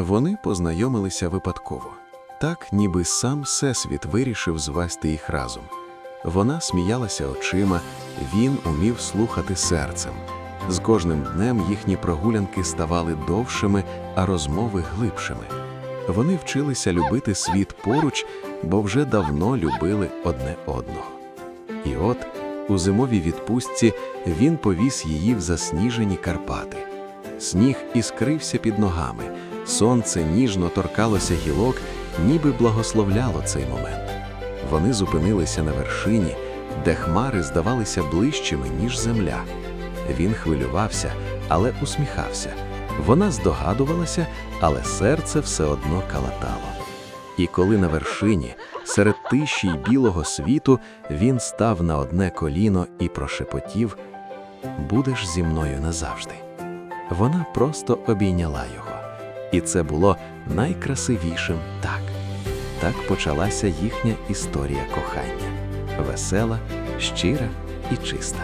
Вони познайомилися випадково, так ніби сам Всесвіт вирішив звести їх разом. Вона сміялася очима, він умів слухати серцем. З кожним днем їхні прогулянки ставали довшими, а розмови глибшими. Вони вчилися любити світ поруч, бо вже давно любили одне одного. І от у зимовій відпустці він повіз її в засніжені Карпати. Сніг іскрився під ногами, сонце ніжно торкалося гілок, ніби благословляло цей момент. Вони зупинилися на вершині, де хмари здавалися ближчими, ніж земля. Він хвилювався, але усміхався. Вона здогадувалася, але серце все одно калатало. І коли на вершині, серед тиші й білого світу, він став на одне коліно і прошепотів Будеш зі мною назавжди. Вона просто обійняла його. І це було найкрасивішим так. Так почалася їхня історія кохання весела, щира і чиста.